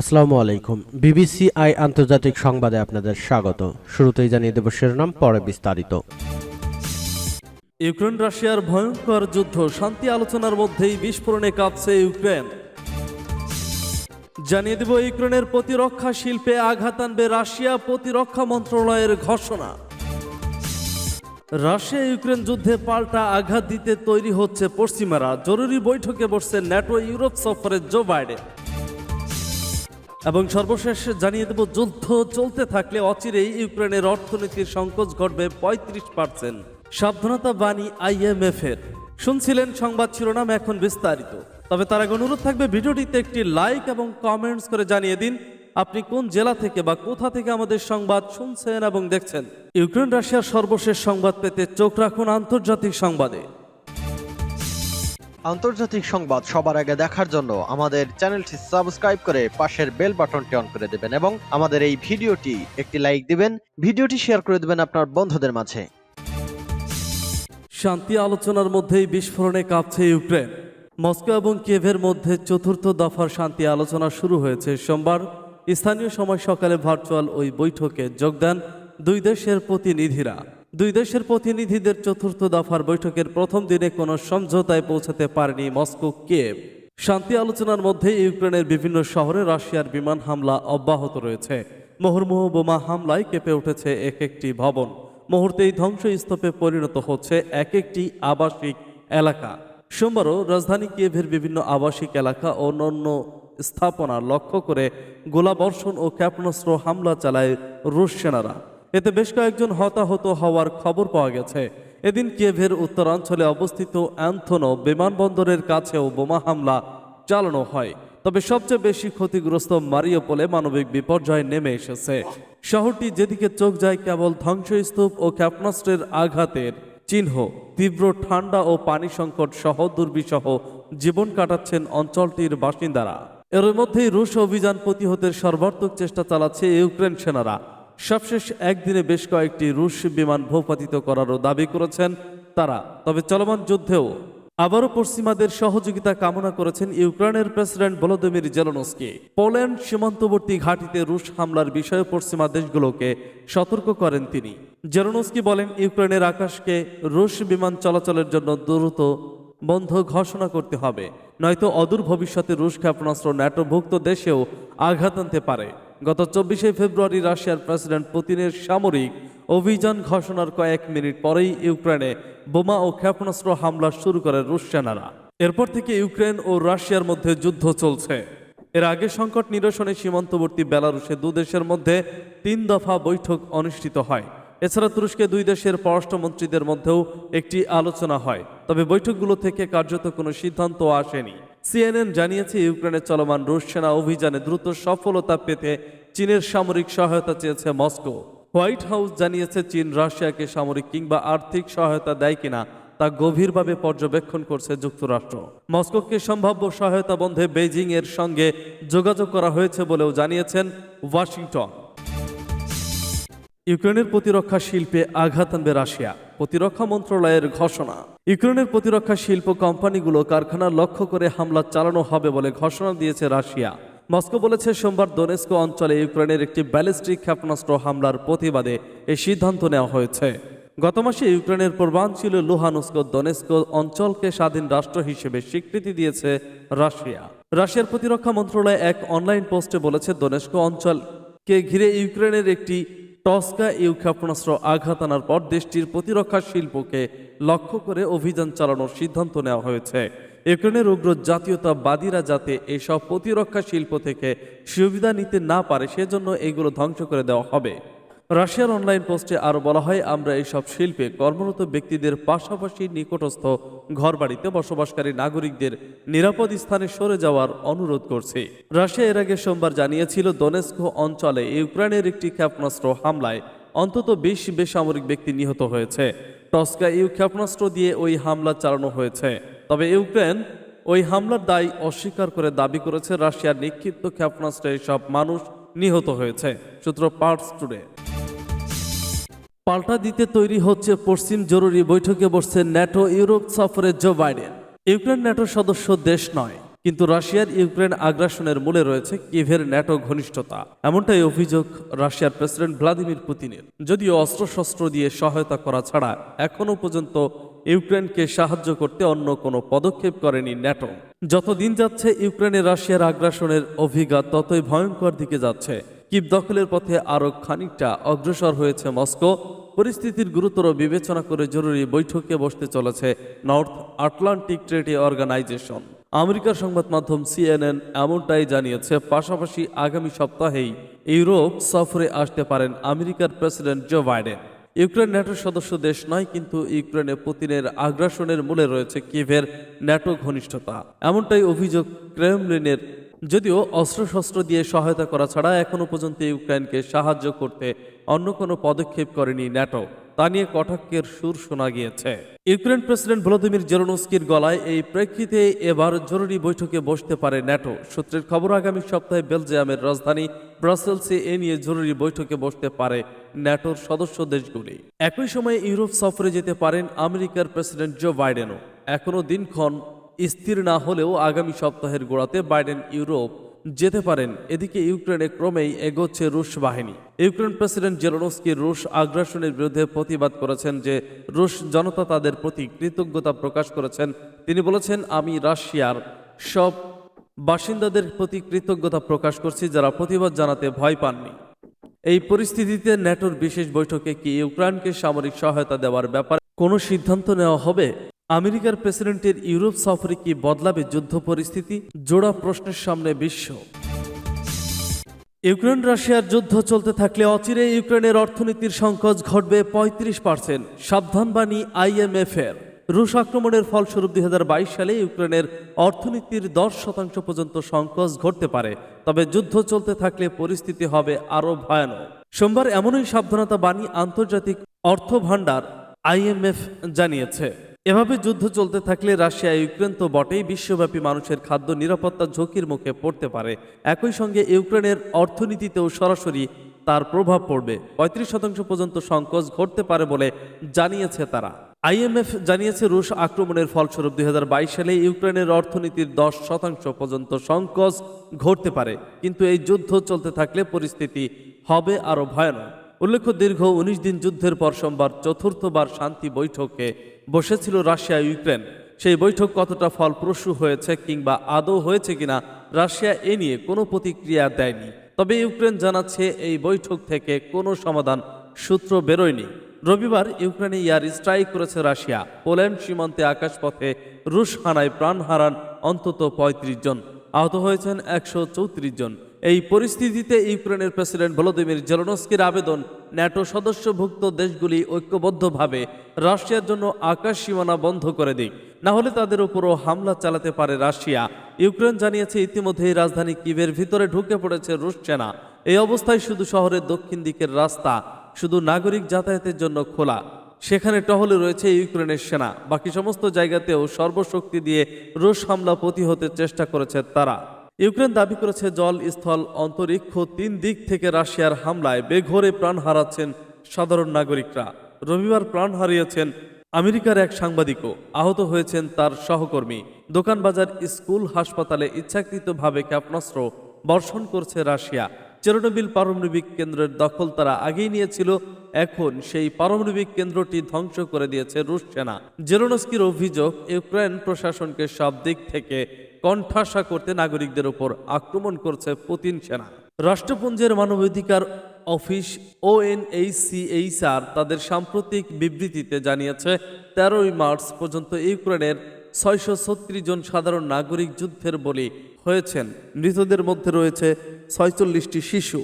আসসালামু আলাইকুম। BBC I আন্তর্জাতিক সংবাদে আপনাদের স্বাগত। শুরুতেই জানিয়ে দেব শিরোনাম, পরে বিস্তারিত। ইউক্রেন, রাশিয়ার ভয়ঙ্কর যুদ্ধ, শান্তি আলোচনার মধ্যেই বিস্ফোরণে কাঁপছে ইউক্রেন। জানিয়ে দেব ইউক্রেনের প্রতিরক্ষা শিল্পে আঘাত আনবে রাশিয়া প্রতিরক্ষা মন্ত্রণালয়ের ঘোষণা। রাশিয়া ইউক্রেন যুদ্ধে পাল্টা আঘাত দিতে তৈরি হচ্ছে পশ্চিমারা। জরুরি বৈঠকে বসছে ন্যাটো ইউরোপ সফরের জো বাইডেন। এবং সর্বশেষ জানিয়ে দেব, যুদ্ধ চলতে থাকলে অচিরেই ইউক্রেনের অর্থনীতির সংকোচ ঘটবে পঁয়ত্রিশ পার্সেন্ট। সাবধানতা বাণী আইএমএফ এর শুনছিলেন সংবাদ শিরোনাম এখন বিস্তারিত। তবে তার আগে অনুরোধ থাকবে, ভিডিওটিতে একটি লাইক এবং কমেন্টস করে জানিয়ে দিন, আপনি কোন জেলা থেকে বা কোথা থেকে আমাদের সংবাদ শুনছেন এবং দেখছেন। ইউক্রেন রাশিয়ার সর্বশেষ সংবাদ পেতে চোখ রাখুন আন্তর্জাতিক সংবাদে। আন্তর্জাতিক সংবাদ সবার আগে দেখার জন্য আমাদের চ্যানেলটি সাবস্ক্রাইব করে পাশের বেল বাটনটি অন করে দেবেন এবং আমাদের এই ভিডিওটি একটি লাইক দিবেন, ভিডিওটি শেয়ার করে দেবেন আপনার বন্ধুদের মাঝে। শান্তি আলোচনার মধ্যেই বিস্ফোরণে কাঁপছে ইউক্রেন। মস্কো এবং কিয়েভের মধ্যে চতুর্থ দফার শান্তি আলোচনা শুরু হয়েছে সোমবার। স্থানীয় সময় সকালে ভার্চুয়াল ওই বৈঠকে যোগ দেন দুই দেশের প্রতিনিধিরা। দুই দেশের প্রতিনিধিদের চতুর্থ দফার বৈঠকের প্রথম দিনে কোনো সমঝোতায় পৌঁছাতে পারেনি মস্কো, কিয়েভ। শান্তি আলোচনার মধ্যে ইউক্রেনের বিভিন্ন শহরে রাশিয়ার বিমান হামলা অব্যাহত রয়েছে। মুহুর্মুহু বোমা হামলায় কেঁপে উঠেছে এক একটি ভবন। মুহূর্তেই ধ্বংসস্তূপে পরিণত হচ্ছে এক একটি আবাসিক এলাকা। সোমবারও রাজধানী কিয়েভের বিভিন্ন আবাসিক এলাকা ও অন্যান্য স্থাপনা লক্ষ্য করে গোলাবর্ষণ ও ক্ষেপণাস্ত্র হামলা চালায় রুশ সেনারা। এতে বেশ কয়েকজন হতাহত হওয়ার খবর পাওয়া গেছে। এদিন কিয়েভের উত্তরাঞ্চলে অবস্থিত অ্যান্থনো বিমানবন্দরের কাছেও বোমা হামলা চালানো হয়। তবে সবচেয়ে বেশি ক্ষতিগ্রস্ত মারিওপোলে মানবিক বিপর্যয় নেমে এসেছে। শহরটি যেদিকে চোখ যায় কেবল ধ্বংসস্তূপ ও ক্ষেপণাস্ত্রের আঘাতের চিহ্ন। তীব্র ঠান্ডা ও পানি সংকট সহ দুর্বিসহ জীবন কাটাচ্ছেন অঞ্চলটির বাসিন্দারা। এর মধ্যেই রুশ অভিযান প্রতিহতের সর্বাত্মক চেষ্টা চালাচ্ছে ইউক্রেন সেনারা। সবশেষ একদিনে বেশ কয়েকটি রুশ বিমান ভূপাতিত করারও দাবি করেছেন তারা। তবে চলমান যুদ্ধেও আবারও পশ্চিমাদের সহযোগিতা কামনা করেছেন ইউক্রেনের প্রেসিডেন্ট ভলোদিমির জেলনস্কি। পোল্যান্ড সীমান্তবর্তী ঘাঁটিতে রুশ হামলার বিষয়ে পশ্চিমা দেশগুলোকে সতর্ক করেন তিনি। জেলনস্কি বলেন, ইউক্রেনের আকাশকে রুশ বিমান চলাচলের জন্য দ্রুত বন্ধ ঘোষণা করতে হবে, নয়তো অদূর ভবিষ্যতে রুশ ক্ষেপণাস্ত্র ন্যাটোভুক্ত দেশেও আঘাত আনতে পারে। গত চব্বিশে ফেব্রুয়ারি রাশিয়ার প্রেসিডেন্ট পুতিনের সামরিক অভিযান ঘোষণার কয়েক মিনিট পরেই ইউক্রেনে বোমা ও ক্ষেপণাস্ত্র হামলা শুরু করে রুশ সেনারা। এরপর থেকে ইউক্রেন ও রাশিয়ার মধ্যে যুদ্ধ চলছে। এর আগে সংকট নিরসনে সীমান্তবর্তী বেলারুশে দেশের মধ্যে তিন দফা বৈঠক অনুষ্ঠিত হয়। এছাড়া তুরস্কে দুই দেশের পররাষ্ট্রমন্ত্রীদের মধ্যেও একটি আলোচনা হয়। তবে বৈঠকগুলো থেকে কার্যত কোনো সিদ্ধান্ত আসেনি। সিএনএন জানিয়েছে, ইউক্রেনের চলমান রুশ সেনা অভিযানে দ্রুত সফলতা পেতে চীনের সামরিক সহায়তা চেয়েছে মস্কো। হোয়াইট হাউস জানিয়েছে, চীন রাশিয়াকে সামরিক কিংবা আর্থিক সহায়তা দেয় কিনা তা গভীরভাবে পর্যবেক্ষণ করছে যুক্তরাষ্ট্র। মস্কোকে সম্ভাব্য সহায়তা বন্ধে বেইজিং এর সঙ্গে যোগাযোগ করা হয়েছে বলেও জানিয়েছেন ওয়াশিংটন। ইউক্রেনের প্রতিরক্ষা শিল্পে আঘাত আনবে রাশিয়া। প্রতিরক্ষা মন্ত্রণালয়ের ঘোষণা। ইউক্রেনের প্রতিরক্ষা শিল্প কোম্পানিগুলো কারখানা লক্ষ্য করে হামলা চালানো হবে বলে ঘোষণা দিয়েছে রাশিয়া। মস্কো বলেছে সোমবার দোনেস্কো অঞ্চলে ইউক্রেনের একটি ব্যালিস্টিক ক্ষেপণাস্ত্র হামলার প্রতিবাদে এই সিদ্ধান্ত নেওয়া হয়েছে। গত মাসে ইউক্রেনের পূর্বাঞ্চল লুহানুস্ক দোনেস্কো অঞ্চলকে স্বাধীন রাষ্ট্র হিসেবে স্বীকৃতি দিয়েছে রাশিয়া। রাশিয়ার প্রতিরক্ষা মন্ত্রণালয় এক অনলাইন পোস্টে বলেছে, দোনেস্কো অঞ্চলকে ঘিরে ইউক্রেনের একটি টস্কা এই ক্ষেপণাস্ত্র আঘাত আনার পর দেশটির প্রতিরক্ষা শিল্পকে লক্ষ্য করে অভিযান চালানোর সিদ্ধান্ত নেওয়া হয়েছে। ইউক্রেনের উগ্র জাতীয়তাবাদীরা যাতে এসব প্রতিরক্ষা শিল্প থেকে সুবিধা নিতে না পারে, সেজন্য এগুলো ধ্বংস করে দেওয়া হবে। রাশিয়ার অনলাইন পোস্টে আরও বলা হয়, আমরা এইসব শিল্পে কর্মরত ব্যক্তিদের পাশাপাশি নিকটস্থ ঘরবাড়িতে বসবাসকারী নাগরিকদের নিরাপদ স্থানে সরে যাওয়ার অনুরোধ করছি। রাশিয়া এর আগে সোমবার জানিয়েছিল, দোনেস্কো অঞ্চলে ইউক্রেনের একটি ক্ষেপণাস্ত্র হামলায় অন্তত বিশ বেসামরিক ব্যক্তি নিহত হয়েছে। টস্কা ইউ ক্ষেপণাস্ত্র দিয়ে ওই হামলা চালানো হয়েছে। তবে ইউক্রেন ওই হামলার দায় অস্বীকার করে দাবি করেছে, রাশিয়ার নিক্ষিপ্ত ক্ষেপণাস্ত্রে সব মানুষ নিহত হয়েছে। সূত্র পার্টস টুডে পাল্টা দিতে তৈরি হচ্ছে পশ্চিম জরুরি বৈঠকে বসছে ন্যাটো ইউরোপ সফরে জো বাইডেন। ইউক্রেন ন্যাটো সদস্য দেশ নয়, কিন্তু রাশিয়ার ইউক্রেন আগ্রাসনের মূলে রয়েছে কিভের ন্যাটো ঘনিষ্ঠতা, এমনটাই অভিযোগ রাশিয়ার প্রেসিডেন্ট ভ্লাদিমির পুতিনের। যদিও অস্ত্রশস্ত্র দিয়ে সহায়তা করা ছাড়া এখনও পর্যন্ত ইউক্রেনকে সাহায্য করতে অন্য কোনো পদক্ষেপ করেনি ন্যাটো। যতদিন যাচ্ছে ইউক্রেনে রাশিয়ার আগ্রাসনের অভিজ্ঞতা ততই ভয়ঙ্কর দিকে যাচ্ছে। কিপ দখলের পথে আরও খানিকটা অগ্রসর হয়েছে মস্কো পরিস্থিতির গুরুতর বিবেচনা করে জরুরি বৈঠকে বসতে চলেছে নর্থ আটলান্টিক ট্রেডি অর্গানাইজেশন। আমেরিকার সংবাদ মাধ্যম সিএনএন এমনটাই জানিয়েছে, পাশাপাশি আগামী সপ্তাহেই ইউরোপ সফরে আসতে পারেন আমেরিকার প্রেসিডেন্ট জো বাইডেন। ইউক্রেন ন্যাটোর সদস্য দেশ নয়, কিন্তু ইউক্রেনে পুতিনের আগ্রাসনের মূলে রয়েছে কিভের ন্যাটো ঘনিষ্ঠতা। এমনটাই অভিযোগ ক্রেমলিনের যদিও অস্ত্রশস্ত্র দিয়ে সহায়তা করা ছাড়া এখনও পর্যন্ত ইউক্রেনকে সাহায্য করতে অন্য কোনো পদক্ষেপ করেনি ন্যাটো। তা নিয়ে কটাক্ষের সুর শোনা গিয়েছে। ইউক্রেন প্রেসিডেন্ট ভলোদিমির জেরোনস্কির গলায় এই প্রেক্ষিতে এবার জরুরি বৈঠকে বসতে পারে ন্যাটো। সূত্রের খবর, আগামী সপ্তাহে বেলজিয়ামের রাজধানী ব্রাসেলসে এ নিয়ে জরুরি বৈঠকে বসতে পারে ন্যাটোর সদস্য দেশগুলি। একই সময়ে ইউরোপ সফরে যেতে পারেন আমেরিকার প্রেসিডেন্ট জো বাইডেনও। এখনও দিনক্ষণ স্থির না হলেও আগামী সপ্তাহের গোড়াতে বাইডেন ইউরোপ যেতে পারেন। এদিকে ইউক্রেনে ক্রমেই এগোচ্ছে রুশ বাহিনী। ইউক্রেন প্রেসিডেন্ট জেলোনস্কি রুশ আগ্রাসনের বিরুদ্ধে প্রতিবাদ করেছেন যে রুশ জনতা তাদের প্রতি কৃতজ্ঞতা প্রকাশ করেছেন। তিনি বলেছেন, আমি রাশিয়ার সব বাসিন্দাদের প্রতি কৃতজ্ঞতা প্রকাশ করছি, যারা প্রতিবাদ জানাতে ভয় পাননি। এই পরিস্থিতিতে ন্যাটোর বিশেষ বৈঠকে কি ইউক্রেনকে সামরিক সহায়তা দেওয়ার ব্যাপারে কোনো সিদ্ধান্ত নেওয়া হবে? আমেরিকার প্রেসিডেন্টের ইউরোপ সফরে কি বদলাবে যুদ্ধ পরিস্থিতি? জোড়া প্রশ্নের সামনে বিশ্ব। ইউক্রেন, রাশিয়ার যুদ্ধ চলতে থাকলে অচিরে ইউক্রেনের অর্থনীতির সংকট ঘটবে পঁয়ত্রিশ পার্সেন্ট। সাবধানবাণী আইএমএফ এর রুশ আক্রমণের ফলস্বরূপ দুই হাজার বাইশ সালে ইউক্রেনের অর্থনীতির দশ শতাংশ পর্যন্ত সংকট ঘটতে পারে। তবে যুদ্ধ চলতে থাকলে পরিস্থিতি হবে আরও ভয়ানক। সোমবার এমনই সাবধানতা বাণী আন্তর্জাতিক অর্থ ভাণ্ডার আইএমএফ জানিয়েছে। এভাবে যুদ্ধ চলতে থাকলে রাশিয়া, ইউক্রেন তো বটেই বিশ্বব্যাপী মানুষের খাদ্য নিরাপত্তা ঝুঁকির মুখে পড়তে পারে। একই সঙ্গে ইউক্রেনের অর্থনীতিতেও সরাসরি তার প্রভাব পড়বে। পঁয়ত্রিশ শতাংশ পর্যন্ত সংকোচ ঘটতে পারে বলে জানিয়েছে তারা। আইএমএফ জানিয়েছে, রুশ আক্রমণের ফলস্বরূপ দুই হাজার বাইশ সালে ইউক্রেনের অর্থনীতির দশ শতাংশ পর্যন্ত সংকোচ ঘটতে পারে। কিন্তু এই যুদ্ধ চলতে থাকলে পরিস্থিতি হবে আরও ভয়ানক। উল্লেখ্য, দীর্ঘ উনিশ দিন যুদ্ধের পর সোমবার চতুর্থবার শান্তি বৈঠকে বসেছিল রাশিয়া, ইউক্রেন। সেই বৈঠক কতটা ফলপ্রসূ হয়েছে কিংবা আদৌ হয়েছে কিনা, রাশিয়া এ নিয়ে কোনো প্রতিক্রিয়া দেয়নি। তবে ইউক্রেন জানাচ্ছে, এই বৈঠক থেকে কোনো সমাধান সূত্র বেরোয়নি। রবিবার ইউক্রেনে ইয়ার স্ট্রাইক করেছে রাশিয়া। পোল্যান্ড সীমান্তে আকাশপথে রুশ হানায় প্রাণ হারান অন্তত ৩৫ জন। আহত হয়েছেন একশো চৌত্রিশ জন। এই পরিস্থিতিতে ইউক্রেনের প্রেসিডেন্ট ভলোদিমির জেলনস্কির আবেদন ন্যাটো সদস্যভুক্ত দেশগুলি ঐক্যবদ্ধভাবে রাশিয়ার জন্য আকাশ সীমানা বন্ধ করে দিক। না হলে তাদের উপরও হামলা চালাতে পারে রাশিয়া। ইউক্রেন জানিয়েছে ইতিমধ্যেই রাজধানী কিভের ভিতরে ঢুকে পড়েছে রুশ সেনা। এই অবস্থায় শুধু শহরের দক্ষিণ দিকের রাস্তা, শুধু নাগরিক যাতায়াতের জন্য খোলা। সেখানে টহলে রয়েছে ইউক্রেনের সেনা। বাকি সমস্ত জায়গাতেও সর্বশক্তি দিয়ে রুশ হামলা প্রতিহতের চেষ্টা করেছে তারা। ইউক্রেন দাবি করেছে জল স্থল অন্তরিক্ষ তিন দিক থেকে রাশিয়ার হামলায় বেঘরে প্রাণ হারাচ্ছেন সাধারণ নাগরিকরা। রবিবার প্রাণ হারিয়েছেন আমেরিকার এক সাংবাদিকও। আহত হয়েছেন তার সহকর্মী। দোকানবাজার স্কুল, হাসপাতালে ইচ্ছাকৃতভাবে ক্ষেপণাস্ত্র বর্ষণ করছে রাশিয়া। চেরোনোবিল পারমাণবিক কেন্দ্রের দখল তারা আগেই নিয়েছিল, এখন সেই পারমাণবিক কেন্দ্রটি ধ্বংস করে দিয়েছে রুশ সেনা। জেরোনস্কির অভিযোগ, ইউক্রেন প্রশাসনকে সব দিক থেকে কণ্ঠাসা করতে নাগরিকদের ওপর আক্রমণ করছে পুতিন সেনা। রাষ্ট্রপুঞ্জের মানবাধিকার অফিস ওএনএইচসিএইচআর তাদের সাম্প্রতিক বিবৃতিতে জানিয়েছে, তেরোই মার্চ পর্যন্ত ইউক্রেনের ছয়শো ছত্রিশ জন সাধারণ নাগরিক যুদ্ধের বলি হয়েছেন। মৃতদের মধ্যে রয়েছে ছয়চল্লিশটি শিশু।